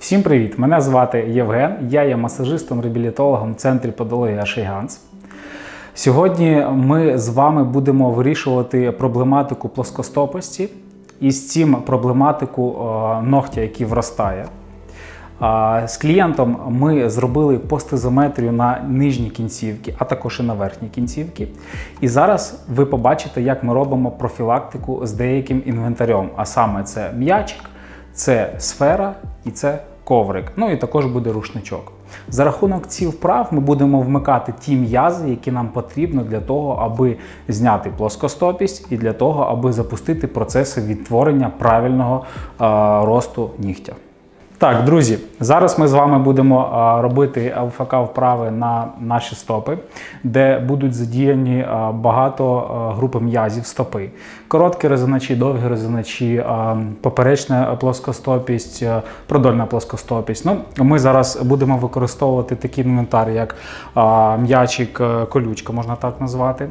Всім привіт! Мене звати Євген. Я є масажистом-реабілітологом в центрі подології Ашейганс. Сьогодні ми з вами будемо вирішувати проблематику плоскостопості і з цим проблематику е, ногтя, який вростає. З клієнтом ми зробили постизометрію на нижні кінцівки, а також і на верхні кінцівки. І зараз ви побачите, як ми робимо профілактику з деяким інвентарем. А саме це м'ячик, це сфера і це коврик. Ну і також буде рушничок. За рахунок цих вправ ми будемо вмикати ті м'язи, які нам потрібно для того, аби зняти плоскостопість і для того, аби запустити процеси відтворення правильного е, росту нігтя. Так, друзі, зараз ми з вами будемо робити ЛФК вправи на наші стопи, де будуть задіяні багато групи м'язів стопи. Короткі резоначі, довгі резоначі, а, поперечна плоскостопість, продольна плоскостопість. Ну, ми зараз будемо використовувати такий інвентар, як м'ячик, е, колючка, можна так назвати.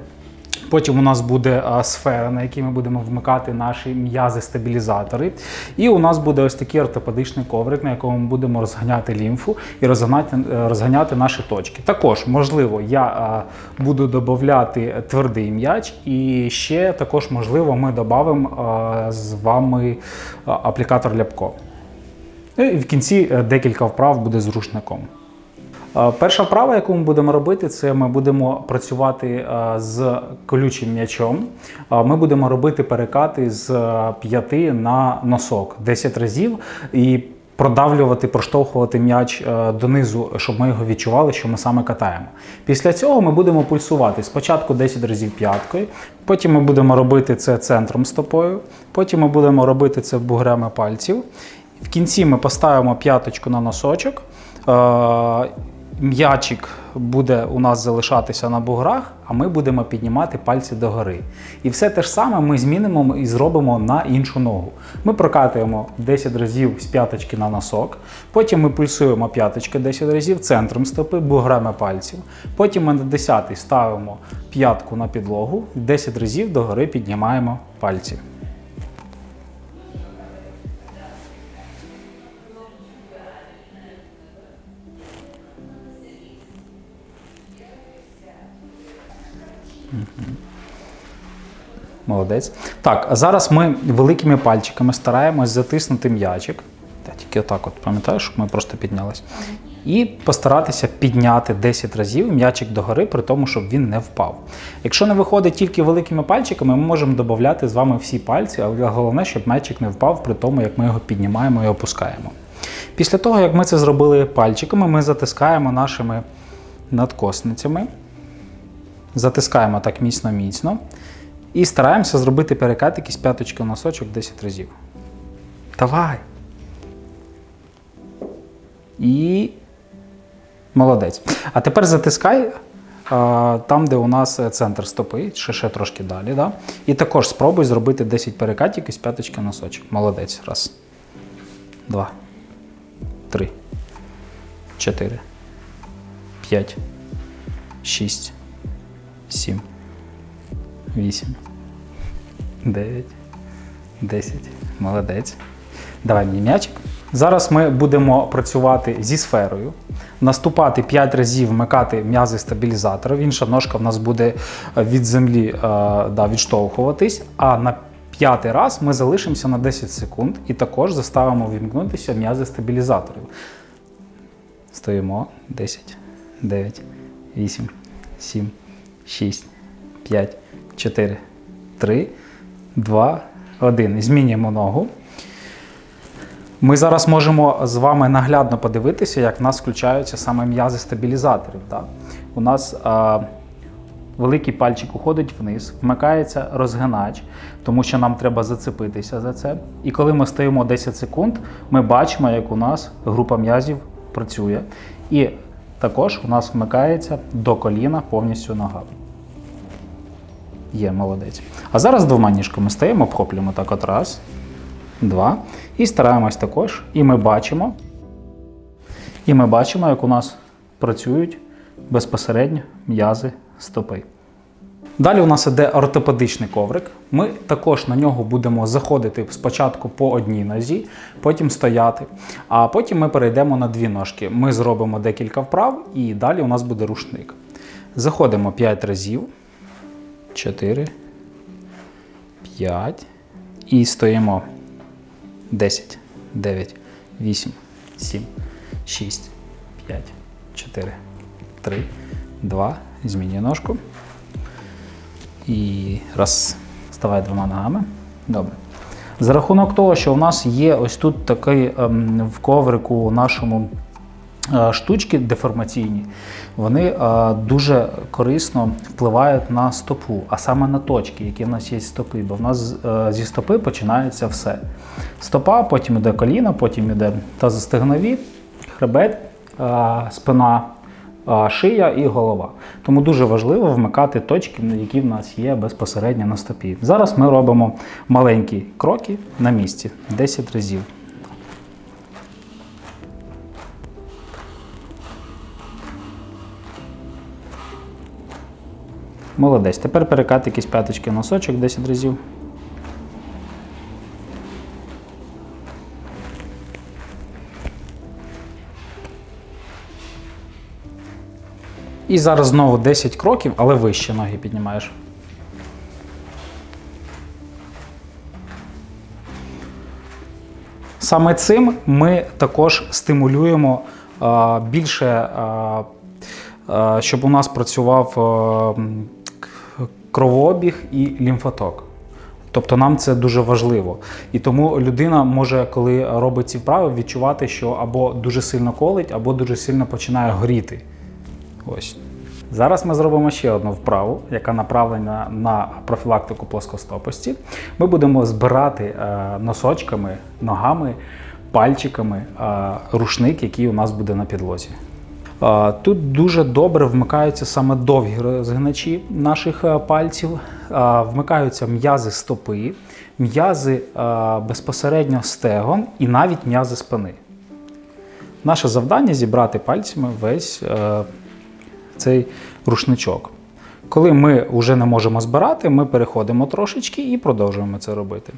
Потім у нас буде сфера, на якій ми будемо вмикати наші м'язи-стабілізатори. І у нас буде ось такий ортопедичний коврик, на якому ми будемо розганяти лімфу і розганяти, е, розганяти наші точки. Також, можливо, я буду додати твердий м'яч, і ще також, можливо, ми додамо з вами аплікатор ляпко. Ну, І в кінці е, декілька вправ буде з рушником. Е, Перша вправа, яку ми будемо робити, це ми будемо працювати е, з колючим м'ячом. Е, Ми будемо робити перекати з п'яти на носок 10 разів і продавлювати, проштовхувати м'яч донизу, щоб ми його відчували, що ми саме катаємо. Після цього ми будемо пульсувати спочатку 10 разів п'яткою, потім ми будемо робити це центром стопою, потім ми будемо робити це бугрями пальців. В кінці ми поставимо п'яточку на носочок. М'ячик буде у нас залишатися на буграх, а ми будемо піднімати пальці догори. І все те ж саме ми змінимо і зробимо на іншу ногу. Ми прокатуємо 10 разів з п'яточки на носок, потім ми пульсуємо п'яточки 10 разів центром стопи, буграми пальців. Потім ми на 10 ставимо п'ятку на підлогу, 10 разів догори піднімаємо пальці. Молодець. Так, а зараз ми великими пальчиками стараємось затиснути м'ячик. Тільки отак, от пам'ятаєш, щоб ми просто піднялись. І постаратися підняти 10 разів м'ячик догори, при тому, щоб він не впав. Якщо не виходить тільки великими пальчиками, ми можемо додати з вами всі пальці, але головне, щоб м'ячик не впав при тому, як ми його піднімаємо і опускаємо. Після того, як ми це зробили пальчиками, ми затискаємо нашими надкосницями. Затискаємо так міцно-міцно. І стараємося зробити перекатики з п'яточки в носочок 10 разів. Давай. І молодець. А тепер затискай а, там, де у нас е, центр стопи, ще, ще трошки далі. Да? І також спробуй зробити 10 перекатів із п'яточки в носочок. Молодець. Раз. Два. Три. Чотири. П'ять. Шість. Сім. 8, 9, 10. Молодець. Давай мені м'ячик. Зараз ми будемо працювати зі сферою, наступати 5 разів, вмикати м'язи стабілізатора. Інша ножка в нас буде від землі е, да, відштовхуватись. А на п'ятий раз ми залишимося на 10 секунд і також заставимо вімкнутися м'язи стабілізаторів. Стоїмо. 10, 9, 8, 7, 6, 5. 4, 3, 2, 1. Змінюємо ногу. Ми зараз можемо з вами наглядно подивитися, як в нас включаються саме м'язи стабілізаторів. Так? У нас а, великий пальчик уходить вниз, вмикається розгинач, тому що нам треба зацепитися за це. І коли ми стоїмо 10 секунд, ми бачимо, як у нас група м'язів працює. І також у нас вмикається до коліна повністю нога. Є, молодець. А зараз двома ніжками стаємо, обхоплюємо так от раз, два. І стараємось також. І ми бачимо. І ми бачимо, як у нас працюють безпосередньо м'язи стопи. Далі у нас іде ортопедичний коврик. Ми також на нього будемо заходити спочатку по одній нозі, потім стояти. А потім ми перейдемо на дві ножки. Ми зробимо декілька вправ і далі у нас буде рушник. Заходимо 5 разів. 4, 5. І стоїмо 10, 9, 8, 7, 6, 5, 4, 3, 2. Змінюю ножку. І раз. Ставай двома ногами. Добре. За рахунок того, що у нас є ось тут такий ем, в коврику нашому штучки деформаційні, вони е, дуже корисно впливають на стопу, а саме на точки, які в нас є стопи. Бо в нас е, зі стопи починається все. Стопа, потім іде коліна, потім іде тазостегнові, хребет, е, спина, е, шия і голова. Тому дуже важливо вмикати точки, які в нас є безпосередньо на стопі. Зараз ми робимо маленькі кроки на місці 10 разів. Молодець. Тепер перекати якісь п'яточки носочок 10 разів. І зараз знову 10 кроків, але вище ноги піднімаєш. Саме цим ми також стимулюємо а, більше, а, а, щоб у нас працював кровообіг і лімфоток. Тобто нам це дуже важливо. І тому людина може, коли робить ці вправи, відчувати, що або дуже сильно колить, або дуже сильно починає горіти. Ось. Зараз ми зробимо ще одну вправу, яка направлена на профілактику плоскостопості. Ми будемо збирати е, носочками, ногами, пальчиками е, рушник, який у нас буде на підлозі. Тут дуже добре вмикаються саме довгі розгиначі наших е, пальців, вмикаються м'язи стопи, м'язи е, безпосередньо стегон і навіть м'язи спини. Наше завдання зібрати пальцями весь е, цей рушничок. Коли ми вже не можемо збирати, ми переходимо трошечки і продовжуємо це робити.